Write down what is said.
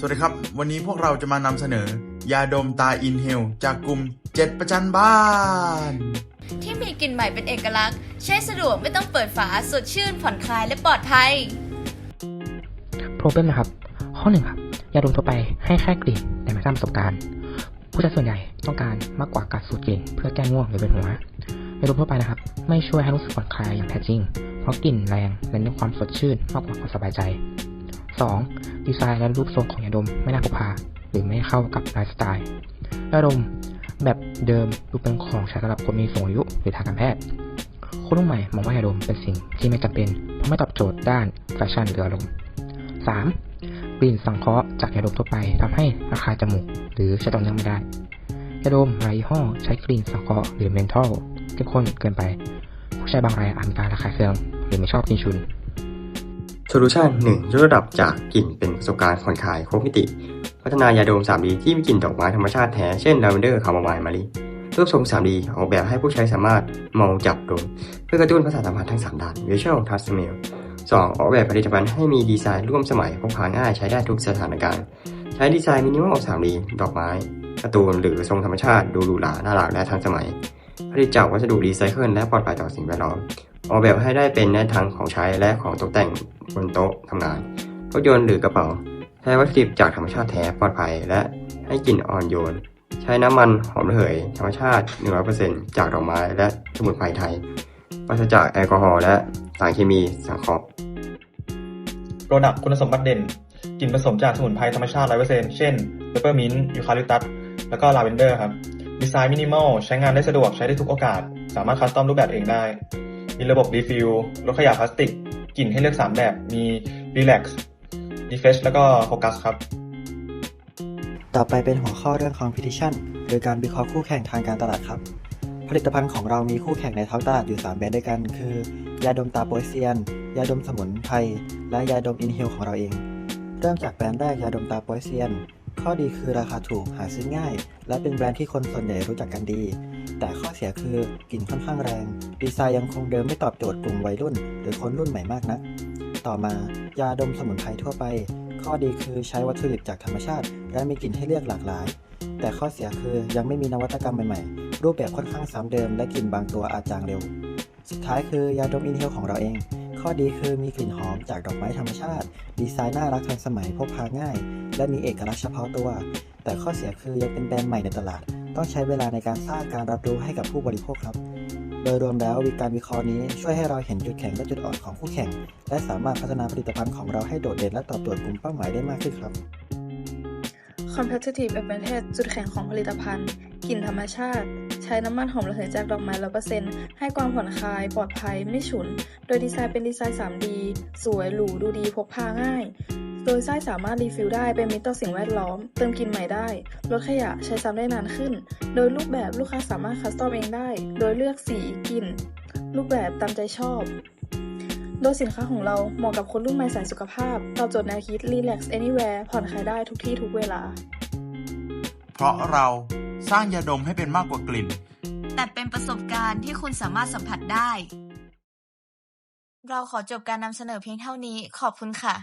สวัสดีครับ วันนี้พวกเราจะมานำเสนอ ยาดมตาอินเฮล จากกลุ่มเจ็ดประจันบ้าน ที่มีกลิ่นใหม่เป็นเอกลักษณ์ ใช้สะดวกไม่ต้องเปิดฝาสดชื่นผ่อนคลายและปลอดภัย โปรเบมนะครับ ข้อหนึ่งครับ ยาดมทั่วไปให้แค่กลิ่นแต่ไม่สร้างประสบการณ์ ผู้ใช้ส่วนใหญ่ต้องการมากกว่าการสูดกลิ่นเพื่อแก้ง่วงหรือเป็นหัวยาดมทั่วไปนะครับ ไม่ช่วยให้รู้สึกผ่อนคลายอย่างแท้จริง เพราะกลิ่นแรงและเน้นความสดชื่นมากกว่าความสบายใจ 2. ดีไซน์และรูปทรงของยาดมไม่น่าพกพา หรือไม่เข้ากับไลฟ์สไตล์ยาดมแบบเดิมดูเป็นของใช้สำหรับคนมีสูงอายุหรือทางการแพทย์ คนรุ่นใหม่มองว่ายาดมเป็นสิ่งที่ไม่จำเป็น เพราะไม่ตอบโจทย์ด้านแฟชั่นหรืออารมณ์ 3. กลิ่นสังเคราะห์จากยาดมทั่วไปทำให้ระคาจมูก หรือใช้ต่อเนื่องไม่ได้ยาดมหลายยี่ห้อใช้กลิ่นสังเคราะห์หรือเมนทอลเข้มข้นเกินไป ผู้ใช้บางรายอาจมีการระคายเคือง หรือไม่ชอบกินฉุน โซลูชัน1ยกระดับจากกลิ่นเป็นประสบการณ์ผ่อนคลายครบมิติ พัฒนายาดม 3D ที่มีกลิ่นดอกไม้ธรรมชาติแท้ เช่นลาเวนเดอร์คาโมไมล์มะลิรูปทรง 3D ออกแบบให้ผู้ใช้สามารถมองจับดม เพื่อกระตุ้นประสาทสัมผัสทั้ง 3 ด้าน Visual Touch Smell 2. ออกแบบผลิตภัณฑ์ให้มีดีไซน์ร่วมสมัยพกพาง่ายใช้ได้ทุกสถานการณ์ ใช้ดีไซน์มินิมอล 3D ดอกไม้การ์ตูนหรือทรงธรรมชาติดูหรูหราน่ารักและทันสมัย ผลิตจากวัสดุรีไซเคิลและปลอดภัยต่อสิ่งแวดล้อม ออกแบบให้ได้เป็นในทั้งของใช้และของตกแต่งบนโต๊ะทำงานรถยนต์หรือกระเป๋า ใช้วัตถุดิบจากธรรมชาติแท้ปลอดภัย และให้กลิ่นอ่อนโยน ใช้น้ำมันหอมระเหย ธรรมชาติ 100%จากดอกไม้และสมุนไพรไทยปราศจากแอลกอฮอล์และสารเคมีสังเคราะห์โปรดักคุณสมบัติเด่นกลิ่นผสมจากสมุนไพรธรรมชาติ 100%เช่นเปเปอร์มินต์ยูคาลิปตัส แล้วก็ลาเวนเดอร์ครับ ดีไซน์มินิมอล ใช้งานได้สะดวก ใช้ได้ทุกโอกาส สามารถคัสตอมรูปแบบเองได้ มีระบบรีฟิลลดขยะพลาสติกกลิ่นให้เลือก 3 แบบ มี Relax Refresh แล้วก็ Focus ครับ ต่อไปเป็นหัวข้อเรื่อง competition หรือการวิเคราะห์คู่แข่งทางการตลาดครับ ผลิตภัณฑ์ของเรามีคู่แข่งในท้องตลาดอยู่ 3 แบรนด์ด้วยกัน คือ ยาดมตาโปเซียน ยาดมสมุนไพร และยาดมอินเฮลของเราเอง เริ่มจากแบรนด์แรกยาดมตาโปเซียน ข้อดีคือราคาถูก หาซื้อง่าย และเป็นแบรนด์ที่คนส่วนใหญ่รู้จักกันดี แต่ข้อเสียคือกลิ่นค่อนข้างแรง ดีไซน์ยังคงเดิมไม่ตอบโจทย์กลุ่มวัยรุ่น หรือคนรุ่นใหม่มากนัก ต่อมายาดมสมุนไพรทั่วไป ข้อดีคือใช้วัตถุดิบจากธรรมชาติ และมีกลิ่นให้เลือกหลากหลาย แต่ข้อเสียคือยังไม่มีนวัตกรรมใหม่ๆ รูปแบบค่อนข้างซ้ำเดิมและกลิ่นบางตัวอาจจางเร็ว สุดท้ายคือยาดมอินเฮลของเราเอง ข้อดีคือมีกลิ่นหอมจากดอกไม้ธรรมชาติ ดีไซน์น่ารักทันสมัยพกพาง่าย และมีเอกลักษณ์เฉพาะตัว แต่ข้อเสียคือยังเป็นแบรนด์ใหม่ในตลาด ต้องใช้เวลาในการสร้างการรับรู้ให้กับผู้บริโภคครับ โดยรวมแล้ววิการวิเคราะห์นี้ช่วยให้เราเห็นจุดแข็งและจุดอ่อนของคู่แข่ง และสามารถพัฒนาผลิตภัณฑ์ของเราให้โดดเด่นและตอบโจทย์กลุ่มเป้าหมายได้มากขึ้นครับ Competitive Advantage จุดแข็งของผลิตภัณฑ์กลิ่นธรรมชาติ ใช้น้ำมันหอมระเหยจากดอกไม้100%ให้ความผ่อนคลายปลอดภัยไม่ฉุน โดยดีไซน์เป็นดีไซน์ 3D สวยหรูดูดีพกพาง่าย โดยไส้สามารถรีฟิลได้เป็นมิตรต่อสิ่งแวดล้อม เติมกลิ่นใหม่ได้ ลดขยะใช้ซ้ำได้นานขึ้น โดยรูปแบบลูกค้าสามารถคัสตอมเองได้ โดยเลือกสีกลิ่นรูปแบบตามใจชอบ โดยสินค้าของเราเหมาะกับคนรุ่นใหม่สายสุขภาพตอบโจทย์แนวคิด Relax Anywhere ผ่อนคลายได้ทุกที่ทุกเวลา เพราะเราสร้างยาดมให้เป็นมากกว่ากลิ่น แต่เป็นประสบการณ์ที่คุณสามารถสัมผัสได้ เราขอจบการนำเสนอเพียงเท่านี้ ขอบคุณค่ะ